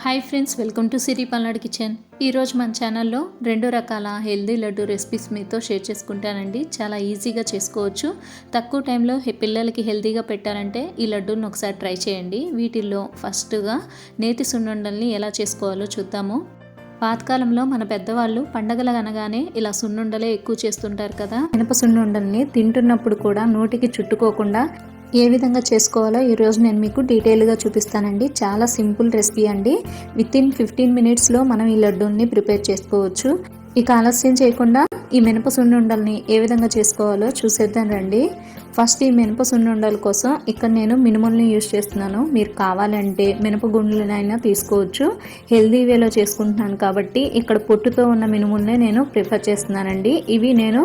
Hi friends welcome to Siri Palnadu kitchen. ఈరోజు మన ఛానల్లో రెండు రకాల హెల్దీ లడ్డు రెసిపీస్ మీతో షేర్ చేసుకుంటానండి. చాలా ఈజీగా చేసుకోవచ్చు. తక్కువ టైంలో పిల్లలకి హెల్తీగా పెట్టాలంటే ఈ లడ్డూని ఒకసారి ట్రై చేయండి. వీటిల్లో ఫస్ట్గా నేతి సున్నుండల్ని ఎలా చేసుకోవాలో చూద్దాము. పాతకాలంలో మన పెద్దవాళ్ళు పండగలు అనగానే ఇలా సున్నుండలే ఎక్కువ చేస్తుంటారు కదా. మినప సున్నుండల్ని తింటున్నప్పుడు కూడా నోటికి చుట్టుకోకుండా ఏ విధంగా చేసుకోవాలో ఈరోజు నేను మీకు డీటెయిల్గా చూపిస్తానండి. చాలా సింపుల్ రెసిపీ అండి. విత్ ఇన్ ఫిఫ్టీన్ మినిట్స్లో మనం ఈ లడ్డూని ప్రిపేర్ చేసుకోవచ్చు. ఇక ఆలస్యం చేయకుండా ఈ మినప సున్నుండల్ని ఏ విధంగా చేసుకోవాలో చూసేద్దాం రండి. ఫస్ట్ ఈ మినప సున్నుండల కోసం ఇక్కడ నేను మినుముల్ని యూజ్ చేస్తున్నాను. మీరు కావాలంటే మినపగుండ్లనైనా తీసుకోవచ్చు. హెల్దీ వేలో చేసుకుంటున్నాను కాబట్టి ఇక్కడ పొట్టుతో ఉన్న మినుముల్నే నేను ప్రిఫర్ చేస్తున్నానండి. ఇవి నేను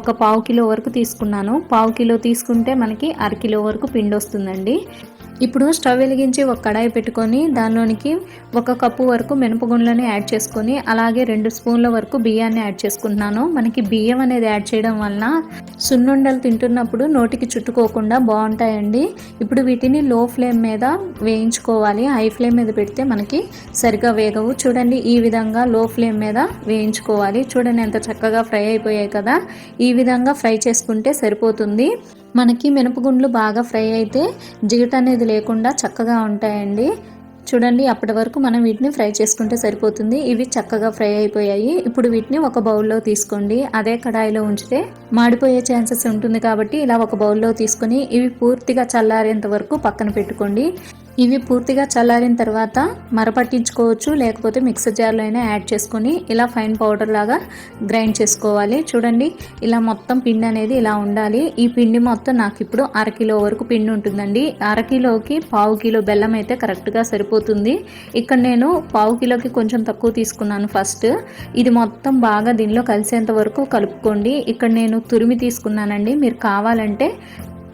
ఒక పావు కిలో వరకు తీసుకున్నాను. పావు కిలో తీసుకుంటే మనకి అర కిలో వరకు పిండి వస్తుందండి. ఇప్పుడు స్టవ్ వెలిగించి ఒక కడాయి పెట్టుకొని దానిలోనికి ఒక కప్పు వరకు మినపగుండ్లని యాడ్ చేసుకొని అలాగే రెండు స్పూన్ల వరకు బియ్యాన్ని యాడ్ చేసుకుంటున్నాను. మనకి బియ్యం అనేది యాడ్ చేయడం వలన సున్నుండలు తింటున్నప్పుడు నోటికి చుట్టుకోకుండా బాగుంటాయండి. ఇప్పుడు వీటిని లో ఫ్లేమ్ మీద వేయించుకోవాలి. హై ఫ్లేమ్ మీద పెడితే మనకి సరిగా వేగవు. చూడండి ఈ విధంగా లో ఫ్లేమ్ మీద వేయించుకోవాలి. చూడండి ఎంత చక్కగా ఫ్రై అయిపోయాయి కదా. ఈ విధంగా ఫ్రై చేసుకుంటే సరిపోతుంది. మనకి మినపగుండ్లు బాగా ఫ్రై అయితే జిగట అనేది లేకుండా చక్కగా ఉంటాయండి. చూడండి అప్పటి వరకు మనం వీటిని ఫ్రై చేసుకుంటే సరిపోతుంది. ఇవి చక్కగా ఫ్రై అయిపోయాయి. ఇప్పుడు వీటిని ఒక బౌల్లో తీసుకోండి. అదే కడాయిలో ఉంచితే మాడిపోయే ఛాన్సెస్ ఉంటుంది కాబట్టి ఇలా ఒక బౌల్లో తీసుకొని ఇవి పూర్తిగా చల్లారేంత వరకు పక్కన పెట్టుకోండి. ఇవి పూర్తిగా చల్లారిన తర్వాత మరపట్టించుకోవచ్చు లేకపోతే మిక్సర్ జార్లో అయినా యాడ్ చేసుకొని ఇలా ఫైన్ పౌడర్ లాగా గ్రైండ్ చేసుకోవాలి. చూడండి ఇలా మొత్తం పిండి అనేది ఇలా ఉండాలి. ఈ పిండి మొత్తం నాకు ఇప్పుడు అరకిలో వరకు పిండి ఉంటుందండి. అరకిలోకి పావు కిలో బెల్లం అయితే కరెక్ట్గా సరిపోతుంది. ఇక్కడ నేను పావు కిలోకి కొంచెం తక్కువ తీసుకున్నాను ఫస్ట్. ఇది మొత్తం బాగా దీనిలో కలిసేంత వరకు కలుపుకోండి. ఇక్కడ నేను తురిమి తీసుకున్నానండి. మీరు కావాలంటే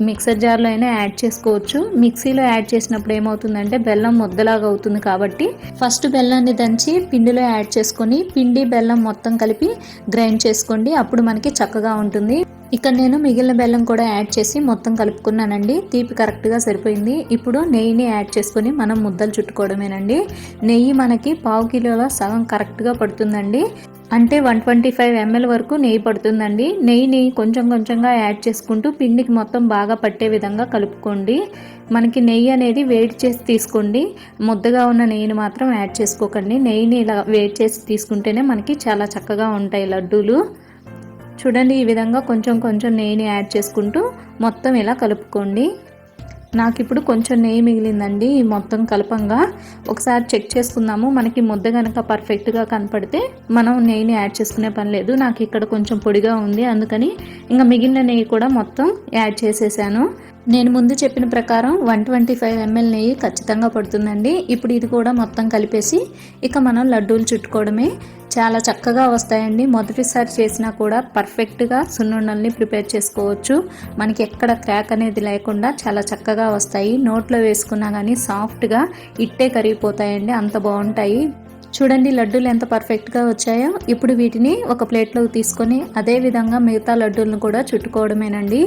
మిక్సర్ జార్లో అయినా యాడ్ చేసుకోవచ్చు. మిక్సీలో యాడ్ చేసినప్పుడు ఏమవుతుందంటే బెల్లం ముద్దలాగా అవుతుంది కాబట్టి ఫస్ట్ బెల్లాన్ని దంచి పిండిలో యాడ్ చేసుకొని పిండి బెల్లం మొత్తం కలిపి గ్రైండ్ చేసుకోండి. అప్పుడు మనకి చక్కగా ఉంటుంది. ఇక్కడ నేను మిగిలిన బెల్లం కూడా యాడ్ చేసి మొత్తం కలుపుకున్నానండి. తీపి కరెక్ట్గా సరిపోయింది. ఇప్పుడు నెయ్యిని యాడ్ చేసుకొని మనం ముద్దలు చుట్టుకోవడమేనండి. నెయ్యి మనకి పావు కిలోల సగం కరెక్ట్గా పడుతుందండి. అంటే వన్ ట్వంటీ ఫైవ్ ఎంఎల్ వరకు నెయ్యి పడుతుందండి. నెయ్యిని కొంచెం కొంచెంగా యాడ్ చేసుకుంటూ పిండికి మొత్తం బాగా పట్టే విధంగా కలుపుకోండి. మనకి నెయ్యి అనేది వేడి చేసి తీసుకోండి. ముద్దగా ఉన్న నెయ్యిని మాత్రం యాడ్ చేసుకోకండి. నెయ్యిని ఇలా వేడి చేసి తీసుకుంటేనే మనకి చాలా చక్కగా ఉంటాయి లడ్డూలు. చూడండి ఈ విధంగా కొంచెం కొంచెం నెయ్యిని యాడ్ చేసుకుంటూ మొత్తం ఇలా కలుపుకోండి. నాకు ఇప్పుడు కొంచెం నెయ్యి మిగిలిందండి మొత్తం కలపంగా. ఒకసారి చెక్ చేసుకుందాము మనకి ముద్ద కనుక పర్ఫెక్ట్గా కనపడితే మనం నెయ్యిని యాడ్ చేసుకునే పని లేదు. నాకు ఇక్కడ కొంచెం పొడిగా ఉంది అందుకని ఇంకా మిగిలిన నెయ్యి కూడా మొత్తం యాడ్ చేసేసాను. నేను ముందు చెప్పిన ప్రకారం వన్ ట్వంటీ ఫైవ్ ఎంఎల్ నెయ్యి ఖచ్చితంగా పడుతుందండి. ఇప్పుడు ఇది కూడా మొత్తం కలిపేసి ఇక మనం లడ్డూలు చుట్టుకోవడమే. చాలా చక్కగా వస్తాయండి. మొదటిసారి చేసినా కూడా పర్ఫెక్ట్గా సున్నుండల్ని ప్రిపేర్ చేసుకోవచ్చు. మనకి ఎక్కడ క్రాక్ అనేది లేకుండా చాలా చక్కగా వస్తాయి. నోట్లో వేసుకున్నా కానీ సాఫ్ట్గా ఇట్టే కరిగిపోతాయండి. అంత బాగుంటాయి. చూడండి లడ్డూలు ఎంత పర్ఫెక్ట్గా వచ్చాయో. ఇప్పుడు వీటిని ఒక ప్లేట్లోకి తీసుకొని అదే విధంగా మిగతా లడ్డూలను కూడా చుట్టుకోవడమేనండి.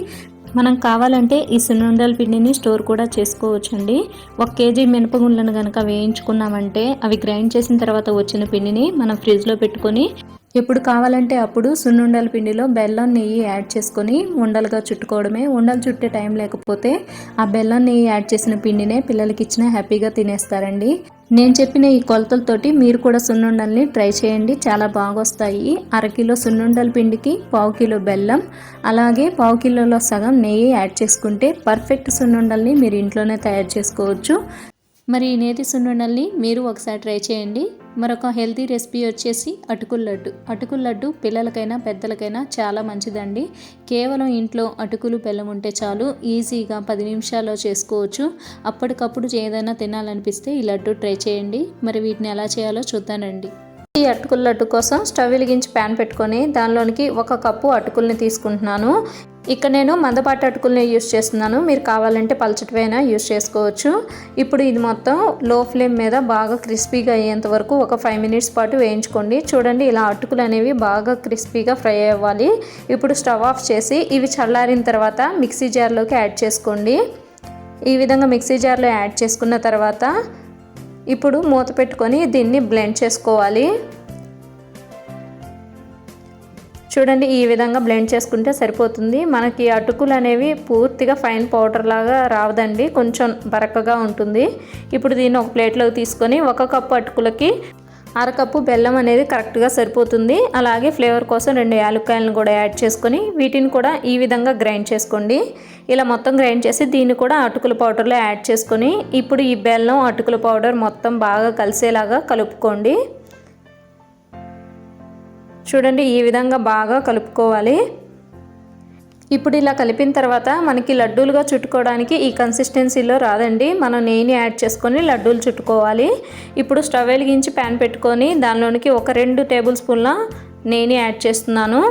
మనం కావాలంటే ఈ సున్నుండల పిండిని స్టోర్ కూడా చేసుకోవచ్చండి. ఒక కేజీ మినపగుండ్లను కనుక వేయించుకున్నామంటే అవి గ్రైండ్ చేసిన తర్వాత వచ్చిన పిండిని మనం ఫ్రిడ్జ్లో పెట్టుకొని ఎప్పుడు కావాలంటే అప్పుడు సున్నుండల పిండిలో బెల్లం నెయ్యి యాడ్ చేసుకొని ఉండలుగా చుట్టుకోవడమే. ఉండలు చుట్టే టైం లేకపోతే ఆ బెల్లం నెయ్యి యాడ్ చేసిన పిండినే పిల్లలకి ఇచ్చిన హ్యాపీగా తినేస్తారండి. నేను చెప్పిన ఈ కొలతలతోటి మీరు కూడా సున్నుండల్ని ట్రై చేయండి. చాలా బాగా వస్తాయి అరకిలో సున్నుండల పిండికి పావు కిలో బెల్లం అలాగే పావు కిలోలో సగం నెయ్యి యాడ్ చేసుకుంటే పర్ఫెక్ట్ సున్నుండల్ని మీరు ఇంట్లోనే తయారు చేసుకోవచ్చు. మరి ఈ నేతి సున్నుండల్ని మీరు ఒకసారి ట్రై చేయండి. మరొక హెల్తీ రెసిపీ వచ్చేసి అటుకుల లడ్డు. అటుకుల లడ్డు పిల్లలకైనా పెద్దలకైనా చాలా మంచిదండి. కేవలం ఇంట్లో అటుకులు బెల్లం ఉంటే చాలు ఈజీగా పది నిమిషాల్లో చేసుకోవచ్చు. అప్పటికప్పుడు ఏదైనా తినాలనిపిస్తే ఈ లడ్డు ట్రై చేయండి. మరి వీటిని ఎలా చేయాలో చూద్దానండి. ఈ అటుకుల లడ్డు కోసం స్టవ్ వెలిగించి ప్యాన్ పెట్టుకొని దానిలోనికి ఒక కప్పు అటుకుల్ని తీసుకుంటున్నాను. ఇక్కడ నేను మందపాటి అటుకుల్ని యూస్ చేస్తున్నాను. మీరు కావాలంటే పలచటివైనా యూస్ చేసుకోవచ్చు. ఇప్పుడు ఇది మొత్తం లో ఫ్లేమ్ మీద బాగా క్రిస్పీగా అయ్యేంత వరకు ఒక ఫైవ్ మినిట్స్ పాటు వేయించుకోండి. చూడండి ఇలా అటుకులు అనేవి బాగా క్రిస్పీగా ఫ్రై అవ్వాలి. ఇప్పుడు స్టవ్ ఆఫ్ చేసి ఇవి చల్లారిన తర్వాత మిక్సీ జార్లోకి యాడ్ చేసుకోండి. ఈ విధంగా మిక్సీ జార్లో యాడ్ చేసుకున్న తర్వాత ఇప్పుడు మూత పెట్టుకొని దీన్ని బ్లెండ్ చేసుకోవాలి. చూడండి ఈ విధంగా బ్లెండ్ చేసుకుంటే సరిపోతుంది. మనకి అటుకులు అనేవి పూర్తిగా ఫైన్ పౌడర్ లాగా రావదండి కొంచెం బరకగా ఉంటుంది. ఇప్పుడు దీన్ని ఒక ప్లేట్లోకి తీసుకొని ఒక కప్పు అటుకులకి అరకప్పు బెల్లం అనేది కరెక్ట్గా సరిపోతుంది. అలాగే ఫ్లేవర్ కోసం రెండు యాలక్కాయలను కూడా యాడ్ చేసుకొని వీటిని కూడా ఈ విధంగా గ్రైండ్ చేసుకోండి. ఇలా మొత్తం గ్రైండ్ చేసి దీన్ని కూడా అటుకుల పౌడర్లో యాడ్ చేసుకొని ఇప్పుడు ఈ బెల్లం అటుకుల పౌడర్ మొత్తం బాగా కలిసేలాగా కలుపుకోండి. చూడండి ఈ విధంగా బాగా కలుపుకోవాలి. ఇప్పుడు ఇలా కలిపిన తర్వాత మనకి లడ్డూలుగా చుట్టుకోవడానికి ఈ కన్సిస్టెన్సీలో రాదండి. మనం నెయ్యిని యాడ్ చేసుకొని లడ్డూలు చుట్టుకోవాలి. ఇప్పుడు స్టవ్ వెలిగించి ప్యాన్ పెట్టుకొని దానిలోనికి ఒక రెండు టేబుల్ స్పూన్ల నెయ్యిని యాడ్ చేస్తున్నాను.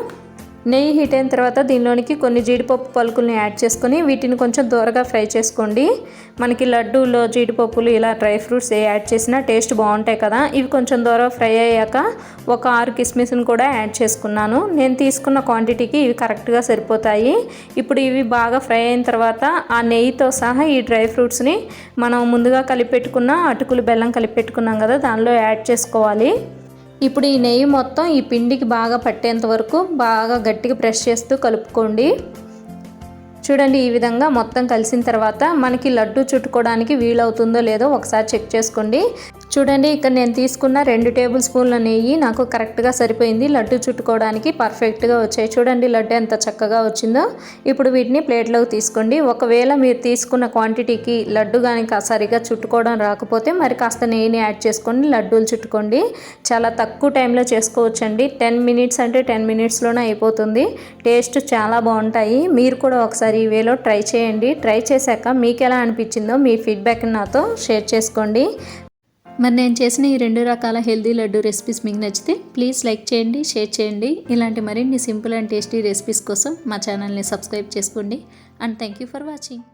నెయ్యి హీట్ అయిన తర్వాత దీనిలోనికి కొన్ని జీడిపప్పు పలుకుల్ని యాడ్ చేసుకొని వీటిని కొంచెం దూరగా ఫ్రై చేసుకోండి. మనకి లడ్డూలో జీడిపప్పులు ఇలా డ్రై ఫ్రూట్స్ ఏ యాడ్ చేసినా టేస్ట్ బాగుంటాయి కదా. ఇవి కొంచెం దూరం ఫ్రై అయ్యాక ఒక ఆరు కిస్మిస్ని కూడా యాడ్ చేసుకున్నాను. నేను తీసుకున్న క్వాంటిటీకి ఇవి కరెక్ట్గా సరిపోతాయి. ఇప్పుడు ఇవి బాగా ఫ్రై అయిన తర్వాత ఆ నెయ్యితో సహా ఈ డ్రై ఫ్రూట్స్ని మనం ముందుగా కలిపెట్టుకున్న అటుకులు బెల్లం కలిపెట్టుకున్నాం కదా దానిలో యాడ్ చేసుకోవాలి. ఇప్పుడు ఈ నెయ్యి మొత్తం ఈ పిండికి బాగా పట్టేంత వరకు బాగా గట్టిగా ప్రెస్ చేస్తూ కలుపుకోండి. చూడండి ఈ విధంగా మొత్తం కలిసిన తర్వాత మనకి లడ్డు చుట్టుకోవడానికి వీలవుతుందో లేదో ఒకసారి చెక్ చేసుకోండి. చూడండి ఇక్కడ నేను తీసుకున్న రెండు టేబుల్ స్పూన్ల నెయ్యి నాకు కరెక్ట్గా సరిపోయింది. లడ్డు చుట్టుకోవడానికి పర్ఫెక్ట్గా వచ్చాయి. చూడండి లడ్డు ఎంత చక్కగా వచ్చిందో. ఇప్పుడు వీటిని ప్లేట్లోకి తీసుకోండి. ఒకవేళ మీరు తీసుకున్న క్వాంటిటీకి లడ్డు కానీ సరిగా చుట్టుకోవడం రాకపోతే మరి కాస్త నెయ్యిని యాడ్ చేసుకొని లడ్డూలు చుట్టుకోండి. చాలా తక్కువ టైంలో చేసుకోవచ్చండి. టెన్ మినిట్స్ అంటే టెన్ మినిట్స్లోనే అయిపోతుంది. టేస్ట్ చాలా బాగుంటాయి. మీరు కూడా ఒకసారి ఈ వేలో ట్రై చేయండి. ట్రై చేశాక మీకు ఎలా అనిపించిందో మీ ఫీడ్బ్యాక్ నాతో షేర్ చేసుకోండి. మరి నేను చేసిన ఈ రెండు రకాల హెల్దీ లడ్డు రెసిపీస్ మీకు నచ్చితే ప్లీజ్ లైక్ చేయండి షేర్ చేయండి. ఇలాంటి మరిన్ని సింపుల్ అండ్ టేస్టీ రెసిపీస్ కోసం మా ఛానల్ని సబ్స్క్రైబ్ చేసుకోండి. And thank you for watching.